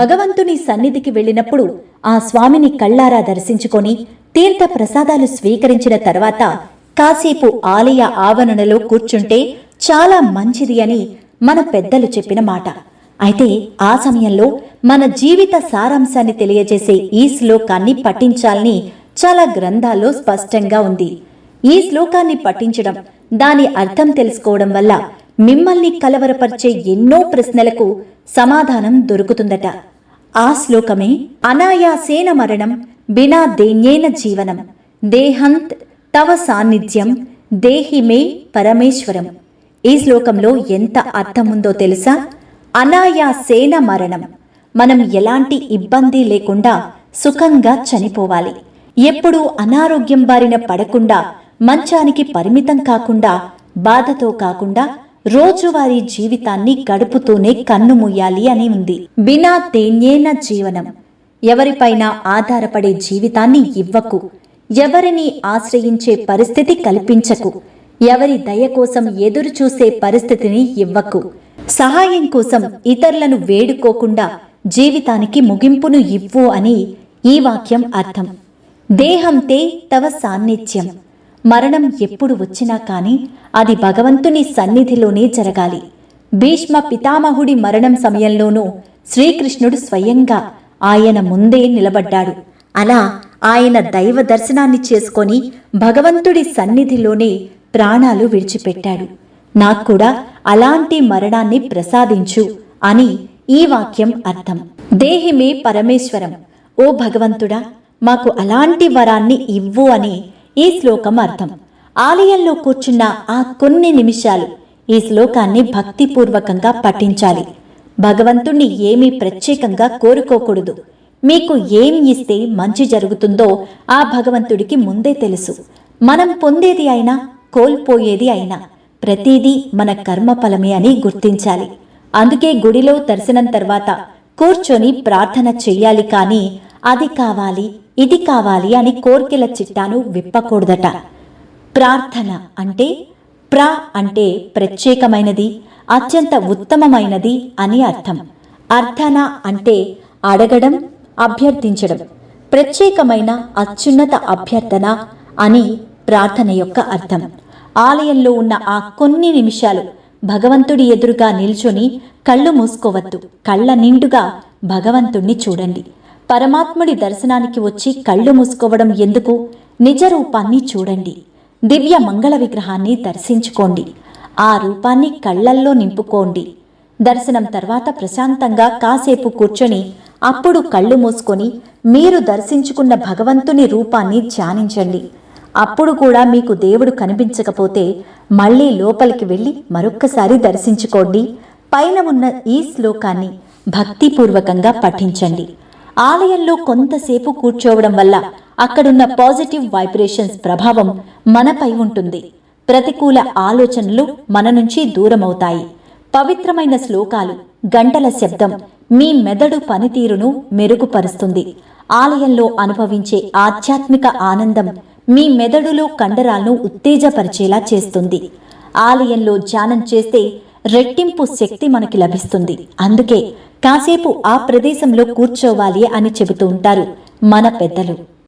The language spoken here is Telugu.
భగవంతుని సన్నిధికి వెళ్ళినప్పుడు ఆ స్వామిని కళ్ళారా దర్శించుకొని తీర్థ ప్రసాదాలు స్వీకరించిన తర్వాత కాసేపు ఆలయ ఆవరణలో కూర్చుంటే చాలా మంచిది అని మన పెద్దలు చెప్పిన మాట. అయితే ఆ సమయంలో మన జీవిత సారాంశాన్ని తెలియజేసే ఈ శ్లోకాన్ని పఠించాలని చాలా గ్రంథాల్లో స్పష్టంగా ఉంది. ఈ శ్లోకాన్ని పఠించడం దాని అర్థం తెలుసుకోవడం వల్ల మిమ్మల్ని కలవరపరిచే ఎన్నో ప్రశ్నలకు సమాధానం దొరుకుతుందట. ఆ శ్లోకమే అనాయాసేన మరణం బినా దేన్యేన జీవనం. దేహంత్ తవ సాన్నిధ్యం దేహి మే పరమేశ్వరం. ఈ శ్లోకంలో ఎంత అర్థముందో తెలుసా? అనాయాసేన మరణం. మనం ఎలాంటి ఇబ్బంది లేకుండా సుఖంగా చనిపోవాలి. ఎప్పుడూ అనారోగ్యం బారిన పడకుండా మంచానికి పరిమితం కాకుండా బాధతో కాకుండా రోజువారీ జీవితాన్ని గడుపుతూనే కన్ను మూయాలి అని ఉంది. బినా తేన్యేన జీవనం. ఎవరిపైన ఆధారపడే జీవితాన్ని ఇవ్వకు. ఎవరిని ఆశ్రయించే పరిస్థితి కల్పించకు. ఎవరి దయ కోసం ఎదురు చూసే పరిస్థితిని ఇవ్వకు. సహాయం కోసం ఇతరులను వేడుకోకుండా జీవితానికి ముగింపును ఇవ్వు అని ఈ వాక్యం అర్థం. దేహంతే తవ సాన్నిధ్యం. మరణం ఎప్పుడు వచ్చినా కానీ అది భగవంతుని సన్నిధిలోనే జరగాలి. భీష్మ పితామహుడి మరణం సమయంలోనూ శ్రీకృష్ణుడు స్వయంగా ఆయన ముందే నిలబడ్డాడు. అలా ఆయన దైవ దర్శనాన్ని చేసుకొని భగవంతుడి సన్నిధిలోనే ప్రాణాలు విడిచిపెట్టాడు. నాకు కూడా అలాంటి మరణాన్ని ప్రసాదించు అని ఈ వాక్యం అర్థం. దేహిమే పరమేశ్వరం. ఓ భగవంతుడా మాకు అలాంటి వరాన్ని ఇవ్వు అని ఈ శ్లోకం అర్థం. ఆలయంలో కూర్చున్న ఆ కొన్ని నిమిషాలు ఈ శ్లోకాన్ని భక్తిపూర్వకంగా పఠించాలి. భగవంతుణ్ణి ఏమీ ప్రత్యేకంగా కోరుకోకూడదు. మీకు ఏం ఇస్తే మంచి జరుగుతుందో ఆ భగవంతుడికి ముందే తెలుసు. మనం పొందేది అయినా కోల్పోయేది అయినా ప్రతిదీ మన కర్మఫలమే అని గుర్తించాలి. అందుకే గుడిలో దర్శనం తర్వాత కూర్చొని ప్రార్థన చెయ్యాలి కానీ అది కావాలి ఇది కావాలి అని కోర్కెల చిట్టాను విప్పకూడదట. ప్రార్థన అంటే ప్ర అంటే ప్రత్యేకమైనది అత్యంత ఉత్తమమైనది అని అర్థం. అర్థన అంటే అడగడం అభ్యర్థించడం. ప్రత్యేకమైన అత్యున్నత అభ్యర్థన అని ప్రార్థన యొక్క అర్థం. ఆలయంలో ఉన్న ఆ కొన్ని నిమిషాలు భగవంతుడి ఎదురుగా నిల్చొని కళ్ళు మూసుకోవద్దు. కళ్ళ నిండుగా భగవంతుణ్ణి చూడండి. పరమాత్ముడి దర్శనానికి వచ్చి కళ్ళు మూసుకోవడం ఎందుకు? నిజ రూపాన్ని చూడండి. దివ్య మంగళ విగ్రహాన్ని దర్శించుకోండి. ఆ రూపాన్ని కళ్ళల్లో నింపుకోండి. దర్శనం తర్వాత ప్రశాంతంగా కాసేపు కూర్చొని అప్పుడు కళ్ళు మూసుకొని మీరు దర్శించుకున్న భగవంతుని రూపాన్ని ధ్యానించండి. అప్పుడు కూడా మీకు దేవుడు కనిపించకపోతే మళ్ళీ లోపలికి వెళ్ళి మరొక్కసారి దర్శించుకోండి. పైన ఉన్న ఈ శ్లోకాన్ని భక్తిపూర్వకంగా పఠించండి. ఆలయంలో కొంతసేపు కూర్చోవడం వల్ల అక్కడున్న పాజిటివ్ వైబ్రేషన్స్ ప్రభావం మనపై ఉంటుంది. ప్రతికూల ఆలోచనలు మన నుంచి దూరమవుతాయి. పవిత్రమైన శ్లోకాలు గంటల శబ్దం మీ మెదడు పనితీరును మెరుగుపరుస్తుంది. ఆలయంలో అనుభవించే ఆధ్యాత్మిక ఆనందం మీ మెదడులో కండరాలను ఉత్తేజపరిచేలా చేస్తుంది. ఆలయంలో ధ్యానం చేస్తే రెట్టింపు శక్తి మనకి లభిస్తుంది. అందుకే కాసేపు ఆ ప్రదేశంలో కూర్చోవాలి అని చెబుతూ ఉంటారు మన పెద్దలు.